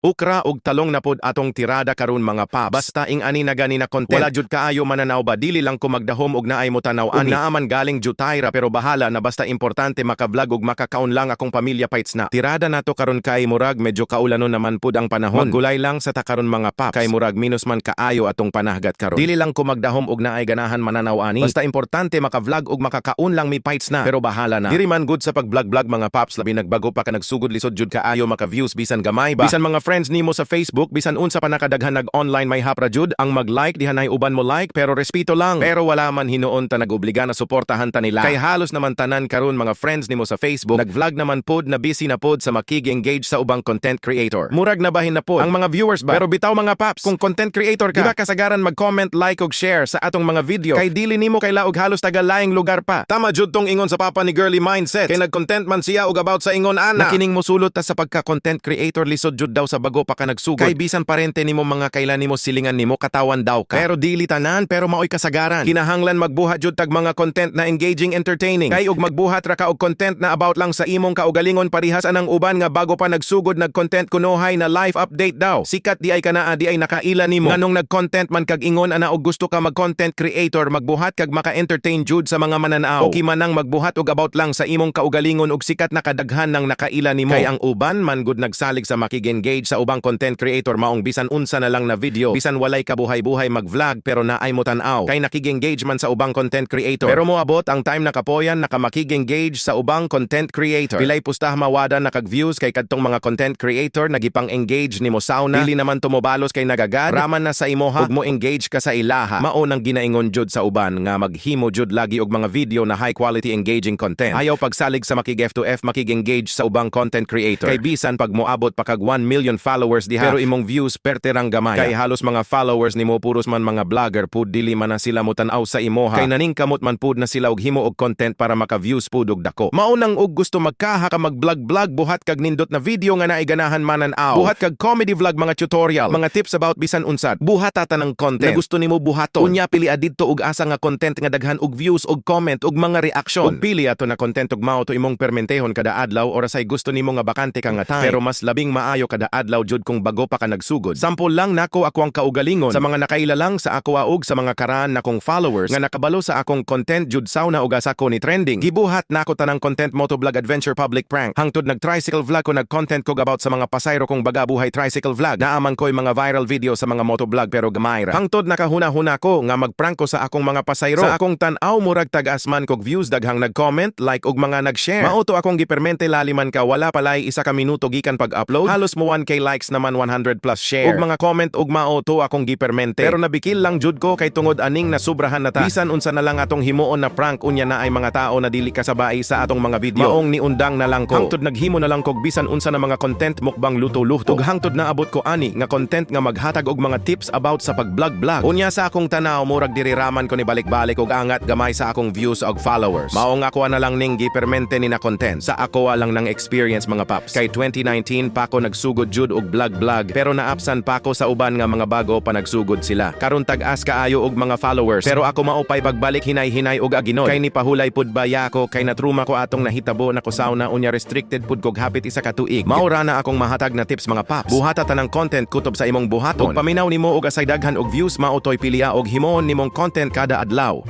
Ukra ug talong na pod atong tirada karon mga paps. Basta ing ani na gani na content. Wala jud kaayo mananaw ba dili lang ko magdahom og naay mo tanaw ani. naaman galing jutayra pero bahala na basta importante maka-vlog ug makakaon lang akong pamilya fights na. Tirada nato karon kay murag medyo kaulanon naman pud ang panahon. Maggulay lang sa takaron mga paps. Kay murag minus man kaayo atong panahgat karon. Dili lang ko magdahom og naay ganahan mananaw ani. Basta importante maka-vlog ug makakaon lang mi fights na. Pero bahala na. Diri man good sa pag-vlog-vlog mga paps labi nagbago pa ka nagsugod lisod jud kaayo maka-views bisan gamay ba. Bisan mga friends nimo sa Facebook bisan unsa pa nakadaghan nag-online may hapra jud ang mag-like dihanay uban mo like pero respeto lang. Pero wala man hinuon ta nag-obliga na suportahan ta nila. Kay halos naman tanan karon mga friends nimo sa Facebook nag-vlog naman pod na busy na pod sa makig-engage sa ubang content creator. Murag na bahin na pod ang mga viewers ba. Pero bitaw mga paps kung content creator ka, di ba kasagaran mag-comment, like ug share sa atong mga video. Kay dili nimo kay laog halos taga laing lugar pa. Tama jud tong ingon sa papa ni Girly Mindset. Kay nag-content man siya og about sa ingon ana. Nakining musulot ta sa pagka-content creator lisod jud daw sa bago pa ka nagsugod. Kay bisan parente nimo mga kailan nimo silingan nimo katawan daw ka. Pero dili tanan pero maoy kasagaran. Kinahanglan magbuhat jud tag mga content na engaging entertaining. Kay og magbuhat ra ka og content na about lang sa imong kaugalingon parihas anang uban nga bago pa nagsugod nag-content kunohay na life update daw. Sikat di ay kana di ay nakaila nimo. Nganong nag-content man kag ingon ana og gusto ka mag-content creator magbuhat kag maka-entertain jud sa mga mananaw. Okay man nang magbuhat og about lang sa imong kaugalingon og sikat na kadaghan ng nakaila nimo. Kay ang uban man gud nagsalig sa makig-engage sa ubang content creator maong bisan unsa na lang na video. Bisan walay kabuhay-buhay mag-vlog pero naay mo tan-aw. Kay nakig-engage man sa ubang content creator. Pero moabot ang time na kapoyan nakamakig-engage sa ubang content creator. Pilay pustah mawada nakag-views kay kadtong mga content creator nagipang-engage nimo sauna. Dili naman tumobalos kay nagagad. Raman na sa imoha ug mo engage ka sa ilaha. Mao nang ginaingon jud sa uban nga maghimo jud lagi og mga video na high quality engaging content. Ayaw pagsalig sa makig F2F makig-engage sa ubang content creator. Kay bisan pag moabot pa kag 1 million followers diha pero imong views perterang gamay. Kay halos mga followers nimo puros man mga vlogger pud dili man na sila mo tan-aw sa imoha. Kay naning kamot man pud na sila og himo og content para maka-views pud og dako. Maunang og gusto magkaha ka mag-vlog-vlog buhat kag nindot na video nga naay ganahan manan-aw. Buhat kag comedy vlog mga tutorial, mga tips about bisan unsad. Buhat ta ng content na gusto nimo buhaton. Unya pili adidto og asa nga content nga daghan og views og comment og mga reaction. Og pili ato na content og mao to imong permentehon kada adlaw or say gusto nimo nga bakante ka nga time. Pero mas labing maayo kada adlaw jud kung bago pa ka nagsugod. Sample lang nako ako ang kaugalingon sa mga nakaila lang sa ako aog sa mga karaan na kong followers nga nakabalo sa akong content jud sauna ug asa ko ni trending. Gibuhat nako tanang content motovlog adventure public prank. Hangtod nag tricycle vlog ko nag content ko about sa mga pasayro kong bagabuhay tricycle vlog. Naaman ko'y mga viral video sa mga motovlog pero gamay ra. Hangtod nakahuna-huna ko nga magprank ko sa akong mga pasayro. Sa akong tan-aw murag tag-asman kog views daghang nag-comment, like ug mga nag-share. Mauto akong gipermente laliman ka wala palay isa ka minuto gikan pag-upload. Halos mo 1k likes naman 100 plus share. Ug mga comment ug mauto akong gipermente. Pero nabikil lang jud ko kay tungod aning nasubrahan na ta. Bisan unsa na lang atong himuon na prank unya na ay mga tao na dili kasabay sa atong mga video. Maong niundang na lang ko. Hangtod naghimo na lang kog bisan unsa na mga content mukbang luto-luto. Ug hangtod na abot ko ani nga content nga maghatag og mga tips about sa pag-vlog-vlog. Unya sa akong tanaw murag diri raman ko ni balik-balik og angat gamay sa akong views og followers. Mao nga ako na lang ning gipermente ni na content. Sa ako lang ng experience mga paps. Kay 2019 pa ako nagsugod jud og vlog-vlog pero naapsan pa ako sa uban nga mga bago pa nagsugod sila. Karon tag-as kaayo og mga followers. Pero ako maupay pagbalik hinay-hinay og aginoy. Kay ni pahulay pud baya ko kay natruma ko atong nahitabo na ko sauna unya restricted pud kog hapit isa ka tuig. Maura na akong mahatag na tips mga paps. Buhata tanang content kutob sa imong buhaton. Ug paminaw nimo og asay daghan og views mautoy pilia og himoon nimong content kada adlaw.